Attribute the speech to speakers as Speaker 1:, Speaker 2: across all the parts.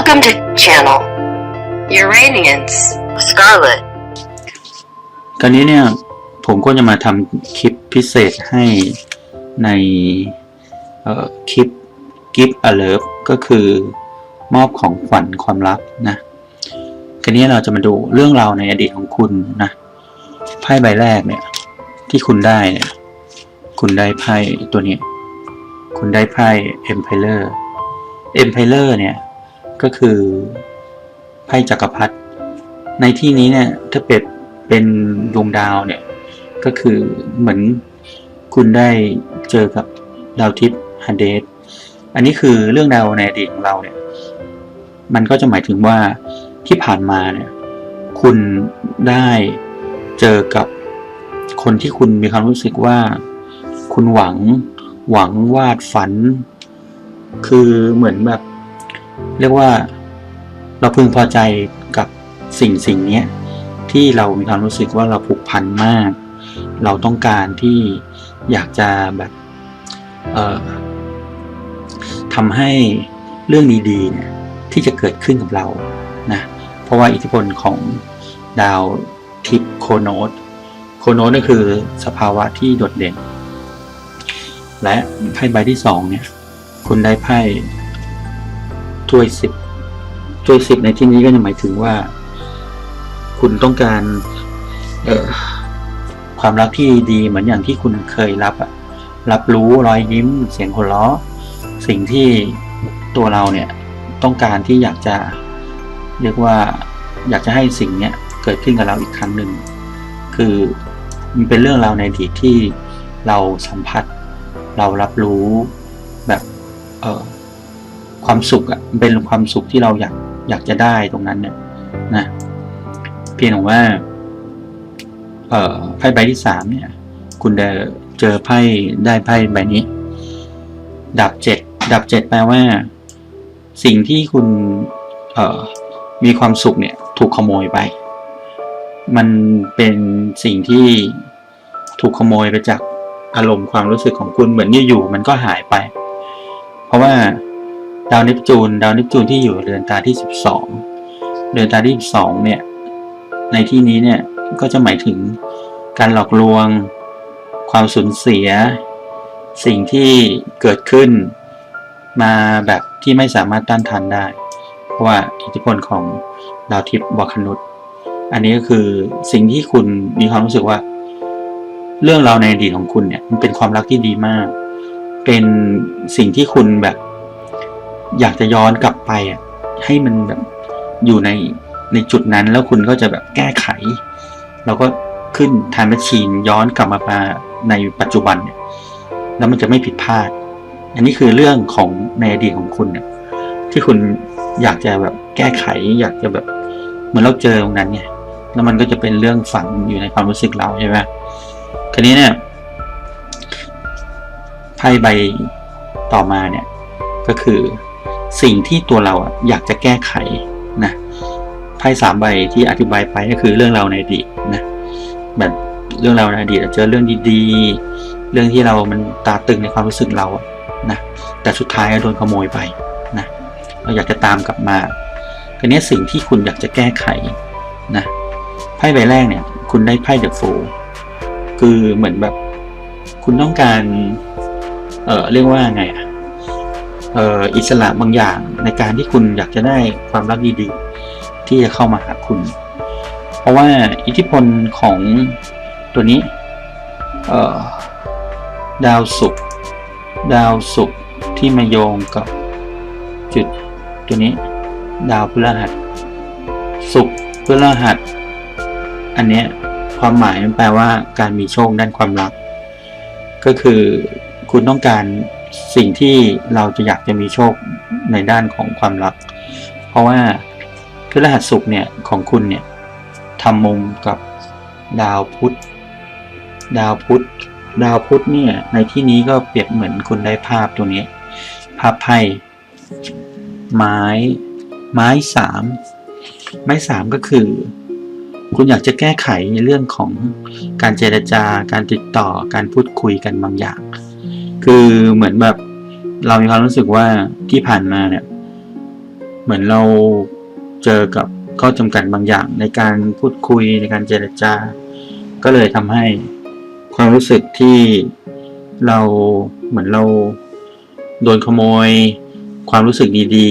Speaker 1: Welcome to channel Uranians Scarlet.
Speaker 2: คราวนี้เนี่ย ผมก็จะมาทำคลิปพิเศษให้ในคลิป Give a Love ก็คือมอบของขวัญความรักนะคราวนี้เราจะมาดูเรื่องราวในอดีตของคุณนะไพ่ใบแรกเนี่ย ที่คุณได้เนี่ย คุณได้ไพ่ตัวนี้ คุณได้ไพ่ Emperor Emperor เนี่ย ก็คือไพ่จักรพรรดิในที่นี้เนี่ยถ้าเป็ดเป็นดวงดาวเนี่ยก็คือเหมือนคุณได้เจอกับดาวทิพย์ฮันเดสอันนี้คือเรื่องราวในอดีตของเราเนี่ยมันก็จะหมายถึงว่าที่ผ่านมาเนี่ยคุณได้เจอกับคนที่คุณมีความรู้สึกว่า คุณหวังหวังวาดฝัน คือเหมือนแบบ เรียกว่าเราพึงพอใจกับสิ่งสิ่งนี้ที่เรามีความรู้สึกว่าเราผูกพันมาก เราต้องการที่อยากจะแบบเอ่อทำให้เรื่องดีๆเนี่ยที่จะเกิดขึ้นกับเรานะเพราะว่าอิทธิพลของดาวทิพโคโนตโคโนตก็คือสภาวะที่โดดเด่น และไพ่ใบที่สองเนี่ย คุณได้ไพ่ ถ้วยสิบถ้วยสิบในที่นี้ก็จะหมายถึงว่า คุณต้องการเออความรักที่ดีเหมือนอย่างที่คุณเคยรับอะรับรู้รอยยิ้มเสียงหัวเราะสิ่งที่ตัวเราเนี่ยต้องการที่อยากจะ เรียกว่าอยากจะให้สิ่งเนี้ยเกิดขึ้นกับเราอีกครั้งหนึ่งคือมันเป็นเรื่องราวในอดีตที่เราสัมผัส เรารับรู้แบบเออ ความสุขอะเป็นความสุขที่เราอยากอยากจะได้ตรงนั้นเนี่ยนะเพียงแต่ว่า เอ่อไพ่ใบที่สามเนี่ย คุณได้เจอไพ่ได้ไพ่ใบนี้ ดับเจ็ดดับเจ็ดแปลว่า สิ่งที่คุณ เอ่อ มีความสุขเนี่ย ถูกขโมยไป มันเป็นสิ่งที่ถูกขโมยไปจากอารมณ์ความรู้สึกของคุณเหมือนอยู่ๆมันก็หายไป เพราะว่า ดาวเนปจูน ดาวเนปจูนที่อยู่เรือนตาที่สิบสองเรือนตาที่สิบสองเนี่ย ในที่นี้เนี่ยก็จะหมายถึงการหลอกลวง ความสูญเสีย สิ่งที่เกิดขึ้นมาแบบที่ไม่สามารถต้านทานได้ เพราะว่าอิทธิพลของดาวทิพย์บอคนุษอันนี้ก็คือสิ่งที่คุณมีความรู้สึกว่า เรื่องราวในอดีตของคุณเนี่ยมันเป็นความรักที่ดีมาก เป็นสิ่งที่คุณแบบ อยากจะย้อนกลับไปอะให้มันแบบอยู่ในในจุดนั้นแล้วคุณก็จะแบบแก้ไขแล้วก็ขึ้นทานแมชชีนย้อนกลับมามาในปัจจุบันเนี่ยแล้วมันจะไม่ผิดพลาด อันนี้คือเรื่องของในอดีตของคุณเนี่ยที่คุณอยากจะแบบแก้ไข อยากจะแบบเหมือนเราเจอตรงนั้นไงแล้วมันก็จะเป็นเรื่องฝังอยู่ในความรู้สึกเราใช่ไหมคราวนี้เนี่ยไพ่ใบต่อมาเนี่ยก็คือ สิ่งที่ตัวเราอะอยากจะแก้ไขนะไพ่สามใบที่อธิบายไปก็คือเรื่องเราในอดีตนะแบบเรื่องเราในอดีตเจอเรื่องดีๆ เรื่องที่เรามันตาตึงในความรู้สึกเราอะนะแต่สุดท้ายโดนขโมยไปนะเราอยากจะตามกลับมาทีนี้สิ่งที่คุณอยากจะแก้ไขนะไพ่ใบแรกเนี่ย คุณได้ไพ่เดอะโฟคือเหมือนแบบ คุณต้องการ เออเรียกว่าไงอะ อ,อ,อิสระบางอย่างในการที่คุณอยากจะได้ความรักดีๆ ที่จะเข้ามาหาคุณ เพราะว่าอิทธิพลของตัวนี้ดาวศุกร์ดาวศุกร์ที่มาโยงกับจุดตัวนี้ ดาวพฤหัสศุกร์พฤหัส อันเนี้ยความหมายมันแปลว่าการมีโชคด้านความรัก ก็คือคุณต้องการ สิ่งที่เราจะอยากจะมีโชคในด้านของความรัก เพราะว่าพฤหัสศุกเนี่ยของคุณเนี่ยทำมุมกับดาวพุธ ดาวพุธ ดาวพุธเนี่ยในที่นี้ก็เปรียบเหมือนคุณได้ภาพตัวนี้ ภาพไพ่ไม้ไม้สามไม้สามก็คือ คุณอยากจะแก้ไขในเรื่องของการเจรจาการติดต่อการพูดคุยกันบางอย่าง คือเหมือนแบบเรามีความรู้สึกว่าที่ผ่านมาเนี่ย เหมือนเราเจอกับข้อจำกัดบางอย่างในการพูดคุยในการเจรจา ก็เลยทำให้ความรู้สึกที่เราเหมือนเราโดนขโมย ความรู้สึกดี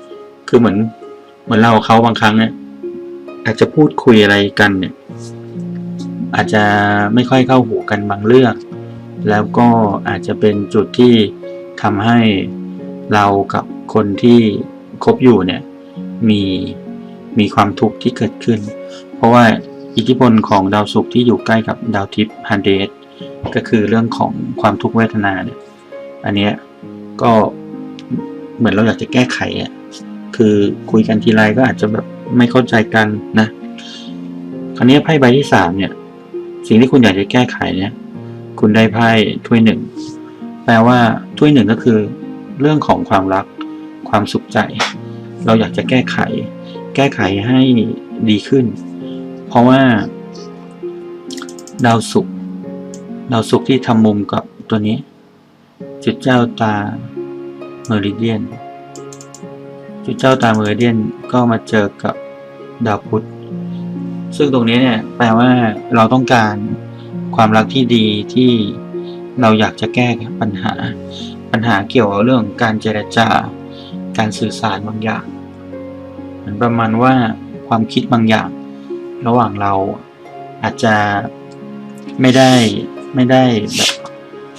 Speaker 2: ๆ คือเหมือนเหมือนเราเขาบางครั้งเนี่ยอาจจะพูดคุยอะไรกันเนี่ย อาจจะไม่ค่อยเข้าหูกันบางเรื่อง แล้วก็อาจจะเป็นจุดที่ทำให้เรากับคนที่คบอยู่เนี่ยมีมีความทุกข์ที่เกิดขึ้น เพราะว่าอิทธิพลของดาวศุกร์ที่อยู่ใกล้กับดาวทิพย์ฮันเดสก็คือเรื่องของความทุกขเวทนาเนี่ยอันเนี้ยก็เหมือนเราอยากจะแก้ไขอะคือคุยกันทีไรก็อาจจะแบบไม่เข้าใจกันนะ คราวนี้ไพ่ใบที่สามเนี่ย สิ่งที่คุณอยากจะแก้ไขเนี่ย คุณได้ไพ่ถ้วยหนึ่งแปลว่าถ้วยหนึ่งก็คือเรื่องของความรักความสุขใจ เราอยากจะแก้ไข แก้ไขให้ดีขึ้น เพราะว่า ดาวศุกร์ดาวศุกร์ที่ทำมุมกับตัวนี้ จุดเจ้าตาเมริเดียน จุดเจ้าตาเมริเดียนก็มาเจอกับดาวพุธซึ่งตรงนี้เนี่ยแปลว่าเราต้องการ ความรักที่ดีที่เราอยากจะแก้ปัญหา ปัญหาเกี่ยวกับเรื่องการเจรจาการสื่อสารบางอย่างเหมือนประมาณว่าความคิดบางอย่าง ระหว่างเราอาจจะไม่ได้ไม่ได้แบบ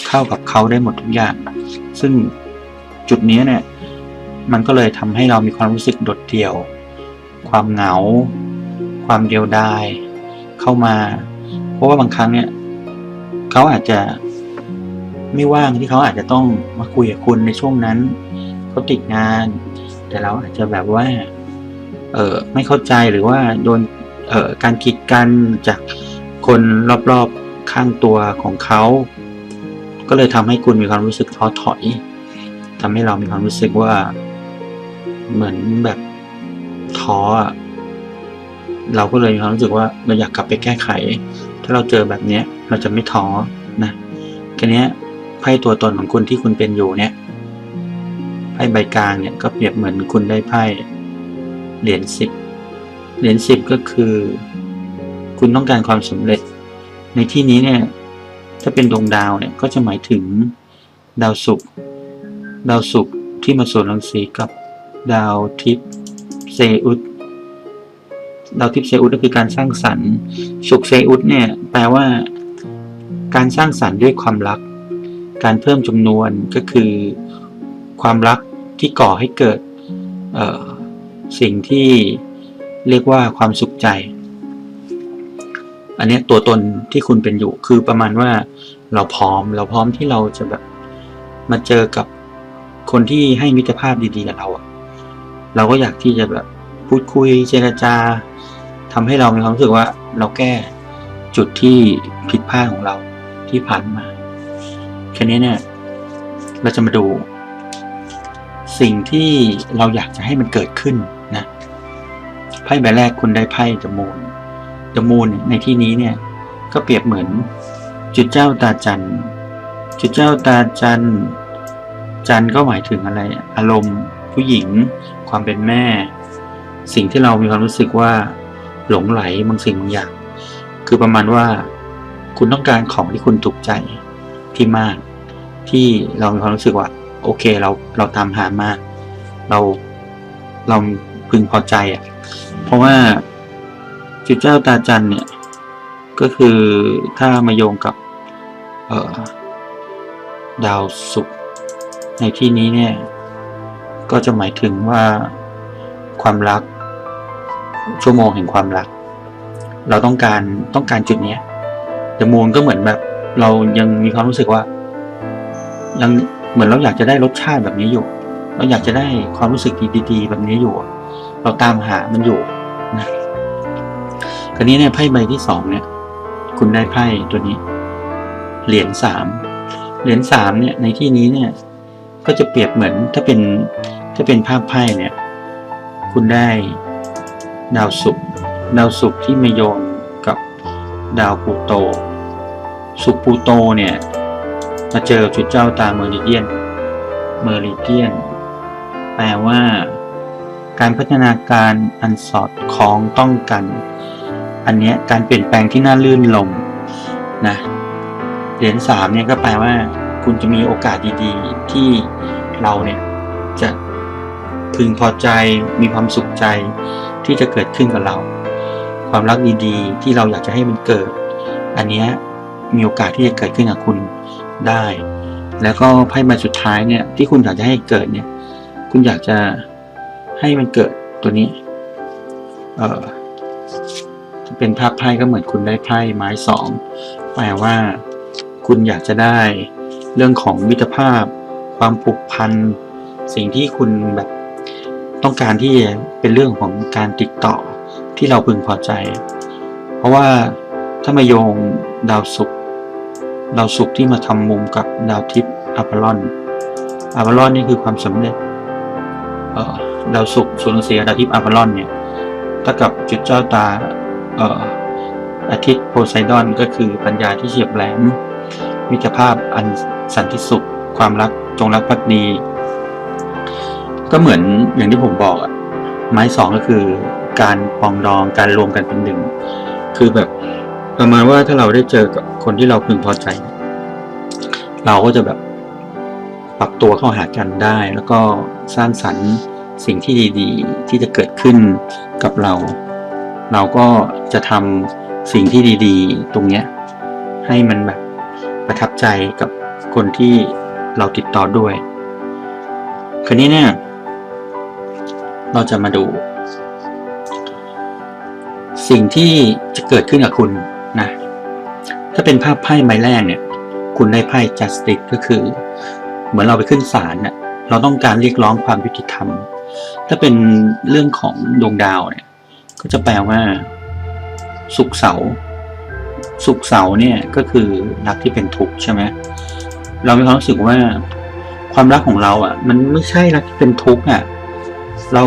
Speaker 2: เข้ากับเขาได้หมดทุกอย่าง ซึ่งจุดนี้เนี่ยมันก็เลยทำให้เรามีความรู้สึกโดดเดี่ยว ความเหงา ความเดียวดายเข้ามา เพราะว่าบางครั้งเนี่ย เขาอาจจะไม่ว่างที่เขาอาจจะต้องมาคุยกับคุณในช่วงนั้นเขาติดงาน แต่เราอาจจะแบบว่า เออไม่เข้าใจหรือว่าโดนเอ่อการกีดกันจากคนรอบๆข้างตัวของเขา ก็เลยทำให้คุณมีความรู้สึกท้อถอยทำให้เรามีความรู้สึกว่า เหมือนแบบท้อเราก็เลยมีความรู้สึกว่าเราอยากกลับไปแก้ไข ถ้าเราเจอแบบเนี้ยเราจะไม่ท้อนะแค่เนี้ยไพ่ตัวตนของคุณที่คุณเป็นอยู่เนี่ยไพ่ใบกลางเนี่ยก็เปรียบเหมือนคุณได้ไพ่เหรียญสิบเหรียญสิบก็คือ คุณต้องการความสำเร็จ ในที่นี้เนี่ยถ้าเป็นดวงดาวเนี่ยก็จะหมายถึงดาวศุกร์ดาวศุกร์ที่มาส่วนรังสีกับดาวทิพย์เซอุส ดาวทิพย์เซอุสก็คือการสร้างสรรค์ศุกร์เซอุสเนี่ยแปลว่า การสร้างสรรค์ด้วยความรัก การเพิ่มจำนวนก็คือความรักที่ก่อให้เกิดสิ่งที่เรียกว่าความสุขใจ อันนี้ตัวตนที่คุณเป็นอยู่คือประมาณว่าเราพร้อมเราพร้อมที่เราจะแบบมาเจอกับคนที่ให้มิตรภาพดีๆกับเราอะเราก็อยากที่จะแบบ พูดคุยเจรจาทำให้เรามีความรู้สึกว่าเราแก้จุดที่ผิดพลาดของเราที่ผ่านมาแค่นี้เนี่ย เราจะมาดู สิ่งที่เราอยากจะให้มันเกิดขึ้นนะไพ่ใบแรกคุณได้ไพ่ The Moon The Moon ในที่นี้เนี่ย ก็เปรียบเหมือน จุดเจ้าตาจันจุดเจ้าตาจันจันก็หมายถึงอะไร อารมณ์ผู้หญิง ความเป็นแม่ สิ่งที่เรามีความรู้สึกว่าหลงไหลบางสิ่งบางอย่าง คือประมาณว่าคุณต้องการของที่คุณถูกใจที่มาก ที่เรามีความรู้สึกว่า โอเคเราเราตามหามาเราเราพึงพอใจอะ เพราะว่าจุดเจ้าตาจันเนี่ย ก็คือถ้ามาโยงกับเออดาวศุกร์ในที่นี้เนี่ย ก็จะหมายถึงว่าความรัก ชั่วโมงแห่งความรัก เราต้องการต้องการจุดเนี้ยแต่มูลก็เหมือนแบบ เรายังมีความรู้สึกว่า ยังเหมือนเราอยากจะได้รสชาติแบบนี้อยู่ เราอยากจะได้ความรู้สึกดีๆแบบนี้อยู่ เราตามหามันอยู่นะคราวนี้เนี่ยไพ่ใบที่สองเนี่ย คุณได้ไพ่ตัวนี้ เหรียญสามเหรียญสามเนี่ย ในที่นี้เนี่ย ก็จะเปรียบเหมือนถ้าเป็นถ้าเป็นภาพไพ่เนี่ย คุณได้ ดาวศุกร์ดาวศุกร์ที่มาโยนกับดาวพลูโตศุกร์พลูโตเนี่ย มาเจอจุดเจ้าตาเมอริเดียน เมอริเดียน แปลว่า การพัฒนาการอันสอดคล้องต้องกัน อันเนี้ยการเปลี่ยนแปลงที่น่าลื่นลมนะเหรียญสามเนี่ยก็แปลว่า คุณจะมีโอกาสดีๆ ที่เราเนี่ยจะพึงพอใจมีความสุขใจ ที่จะเกิดขึ้นกับเรา ความรักดีๆ ที่เราอยากจะให้มันเกิด อันนี้มีโอกาสที่จะเกิดขึ้นกับคุณได้ แล้วก็ไพ่ใบสุดท้ายเนี่ยที่คุณอยากจะให้เกิดเนี่ย คุณอยากจะให้มันเกิดตัวนี้ เอ่อเป็นภาพไพ่ก็เหมือนคุณได้ไพ่ไม้สองแปลว่า คุณอยากจะได้เรื่องของมิตรภาพ ความผูกพัน สิ่งที่คุณแบบ ต้องการที่เป็นเรื่องของการติดต่อที่เราพึงพอใจ เพราะว่าถ้ามาโยงดาวศุกร์ดาวศุกร์ที่มาทำมุมกับดาวทิพย์อัปลอนอัปลอนนี่คือความสำเร็จดาวศุกร์ส่วนเสียดาวทิพย์อัปลอนเนี่ยถ้ากับจุดเจ้าตาเอ่ออาทิตย์โพไซดอนก็คือปัญญาที่เฉียบแหลมมิตรภาพอันสันติสุข ความรักจงรักภักดี ก็เหมือนอย่างที่ผมบอกอะไม้สองก็คือการปองดองการรวมกันเป็นหนึ่งคือแบบประมาณว่าถ้าเราได้เจอกับคนที่เราพึงพอใจ เราก็จะแบบปรับตัวเข้าหากันได้ แล้วก็สร้างสรรค์สิ่งที่ดีๆ ที่จะเกิดขึ้นกับเรา เราก็จะทำสิ่งที่ดีๆ ตรงเนี้ยให้มันแบบประทับใจกับคนที่เราติดต่อด้วยคราวนี้เนี่ย เราจะมาดู สิ่งที่จะเกิดขึ้นกับคุณนะ ถ้าเป็นภาพไพ่ใบแรกเนี่ย คุณได้ไพ่ justice ก็คือ เหมือนเราไปขึ้นศาลเน่ะเราต้องการเรียกร้องความยุติธรรม ถ้าเป็นเรื่องของดวงดาวเนี่ย ก็จะแปลว่า สุขเสารสุขเสาเนี่ยก็คือรักที่เป็นทุกข์ใช่ไหมเรามีความรู้สึกว่าความรักของเราอะ มันไม่ใช่รักที่เป็นทุกข์อะ เรา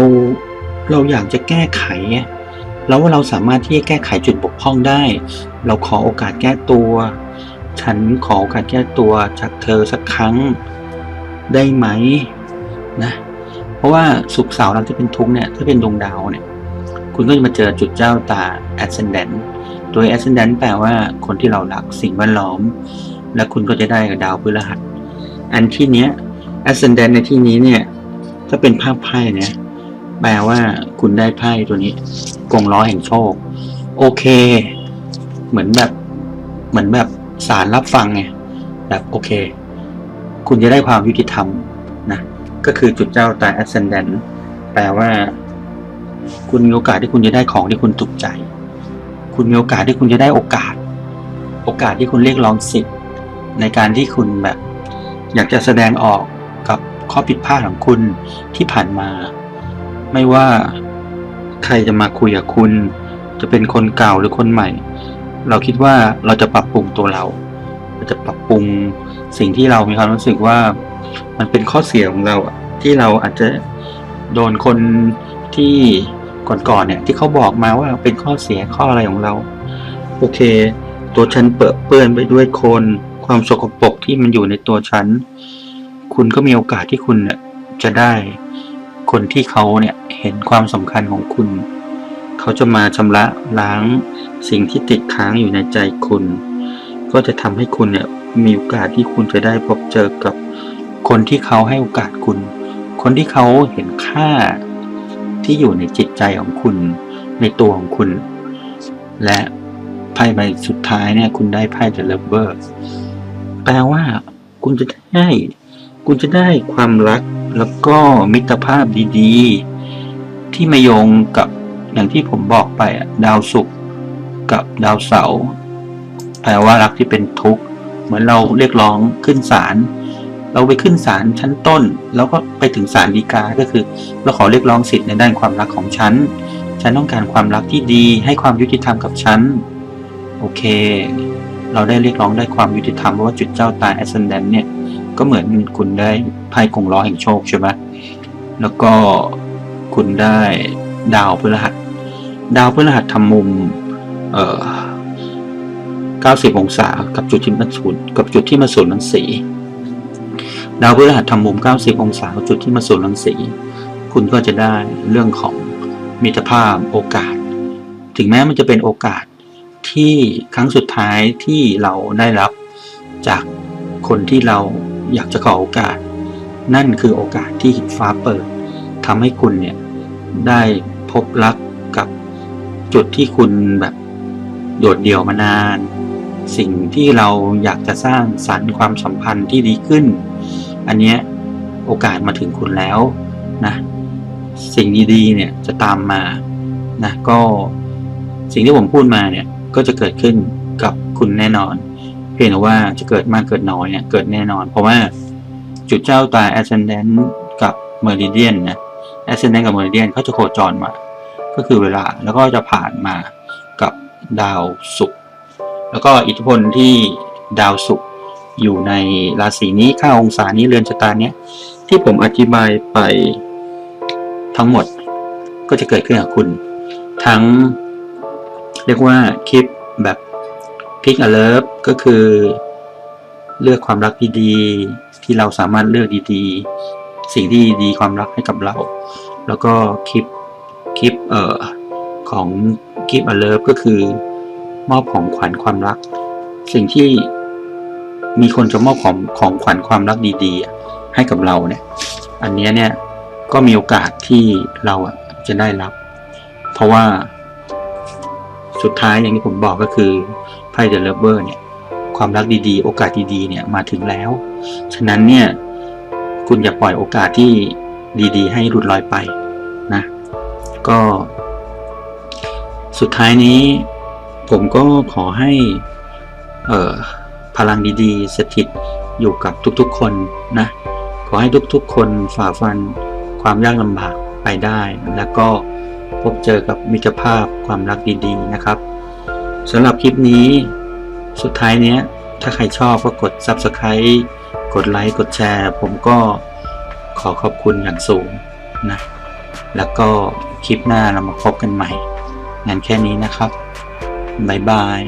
Speaker 2: เราอยากจะแก้ไข แล้วว่าเราสามารถที่จะแก้ไขจุดบกพร่องได้ เราขอโอกาสแก้ตัว ฉันขอโอกาสแก้ตัวจากเธอสักครั้งได้ไหมนะเพราะว่าสุขเสาร์รักที่เป็นทุกเนี่ยถ้าเป็นดวงดาวเนี่ย คุณก็จะมาเจอจุดเจ้าตา ascendant โดย ascendant แปลว่าคนที่เรารักสิ่งแวดล้อม และคุณก็จะได้กับดาวพฤหัส อันที่เนี้ย ascendant ในที่นี้เนี่ยถ้าเป็นภาพไพ่เนี่ย แปลว่าคุณได้ไพ่ตัวนี้กงล้อแห่งโชค โอเค เหมือนแบบ เหมือนแบบสารรับฟังไงแบบโอเค คุณจะได้ความยุติธรรมนะก็คือจุดเจ้าตา ascendant แปลว่า คุณมีโอกาสที่คุณจะได้ของที่คุณถูกใจ คุณมีโอกาสที่คุณจะได้โอกาส โอกาสที่คุณเรียกร้องสิทธิ์ในการที่คุณแบบ อยากจะแสดงออกกับข้อผิดพลาดของคุณที่ผ่านมา ไม่ว่า ใครจะมาคุยกับคุณ จะเป็นคนเก่าหรือคนใหม่ เราคิดว่าเราจะปรับปรุงตัวเรา เราจะปรับปรุงสิ่งที่เรามีความรู้สึกว่า มันเป็นข้อเสียของเราที่เราอาจจะโดนคนที่ก่อนๆเนี่ยที่เขาบอกมาว่าเป็นข้อเสียข้ออะไรของเรา โอเค ตัวฉันเปื้อนเปื้อนไปด้วยโคลนความสกปรกที่มันอยู่ในตัวฉัน คุณก็มีโอกาสที่คุณเนี่ยจะได้ คนที่เขาเนี่ยเห็นความสำคัญของคุณ เขาจะมาชำระล้างสิ่งที่ติดค้างอยู่ในใจคุณ ก็จะทำให้คุณเนี่ยมีโอกาสที่คุณจะได้พบเจอกับคนที่เขาให้โอกาสคุณ คนที่เขาเห็นค่าที่อยู่ในจิตใจของคุณ ในตัวของคุณ และไพ่ใบสุดท้ายเนี่ยคุณได้ไพ่ The Lover แปลว่าคุณจะได้ คุณจะได้ความรัก แล้วก็มิตรภาพดีๆ ที่มาโยงกับอย่างที่ผมบอกไปอะดาวศุกร์กับดาวเสาร์แปลว่ารักที่เป็นทุกข์เหมือนเราเรียกร้องขึ้นศาลเราไปขึ้นศาลชั้นต้น แล้วก็ไปถึงศาลฎีกาก็คือ เราขอเรียกร้องสิทธิ์ในด้านความรักของฉัน ฉันต้องการความรักที่ดีให้ความยุติธรรมกับฉัน โอเค เราได้เรียกร้องได้ความยุติธรรมเพราะว่าจุดเจ้าตาย ascendant เนี่ย ก็เหมือนคุณได้ไพ่กงล้อแห่งโชคใช่ไหมแล้วก็คุณได้ดาวพฤหัส ดาวพฤหัสทำมุมเอ่อ90 องศากับจุดที่มันศูนย์กับจุดที่มาศูนย์รังสี ดาวพฤหัสทำมุม 90 องศากับจุดที่มาศูนย์รังสี คุณก็จะได้เรื่องของมิตรภาพโอกาส ถึงแม้มันจะเป็นโอกาสที่ครั้งสุดท้ายที่เราได้รับจากคนที่เรา อยากจะขอโอกาส นั่นคือโอกาสที่ฟ้าเปิดทำให้คุณเนี่ยได้พบรักกับจุดที่คุณแบบโดดเดี่ยวมานาน สิ่งที่เราอยากจะสร้างสรรค์ความสัมพันธ์ที่ดีขึ้น อันเนี้ยโอกาสมาถึงคุณแล้วนะสิ่งดีๆเนี่ยจะตามมานะก็สิ่งที่ผมพูดมาเนี่ยก็จะเกิดขึ้นกับคุณแน่นอน พียงแต่ว่าจะเกิดมากเกิดน้อยเนี่ยเกิดแน่นอน เพราะว่าจุดเจ้าตา ascendant กับ meridian นะ ascendant กับ meridian เขาจะโคจรมา ก็คือเวลาแล้วก็จะผ่านมากับดาวศุกร์แล้วก็อิทธิพลที่ดาวศุกร์อยู่ในราศีนี้ค่าองศานี้เรือนชะตาเนี้ยที่ผมอธิบายไปทั้งหมดก็จะเกิดขึ้นกับคุณ ทั้งเรียกว่าคลิปแบบ พิกอเลิฟก็คือ เลือกความรักดีๆที่เราสามารถเลือกดีๆ สิ่งที่ดีความรักให้กับเรา แล้วก็คลิปคลิปเอ่อของคลิปอเลิฟก็คือ มอบของขวัญความรัก สิ่งที่มีคนจะมอบของของขวัญความรักดีๆ ให้กับเราเนี่ย อันเนี้ยเนี่ยก็มีโอกาสที่เราอะจะได้รับ เพราะว่าสุดท้ายอย่างที่ผมบอกก็คือ พ่เดลเบอร์เนี่ยความรักดีๆ โอกาสดีๆเนี่ยมาถึงแล้ว ฉะนั้นเนี่ยคุณอย่าปล่อยโอกาสที่ดีๆ ให้หลุดลอยไปนะก็ สุดท้ายนี้ ผมก็ขอให้พลังดีๆ สถิตอยู่กับทุกๆคนนะขอให้ทุกๆ คนฝ่าฟันความยากลำบากไปได้ แล้วก็พบเจอกับมิตรภาพความรักดีๆนะครับ สำหรับคลิปนี้ สุดท้ายเนี้ย ถ้าใครชอบก็กด Subscribe กดไลค์กดแชร์ ผมก็ขอขอบคุณอย่างสูงนะ แล้วก็คลิปหน้าเรามาพบกันใหม่งานแค่นี้นะครับ บ๊ายบาย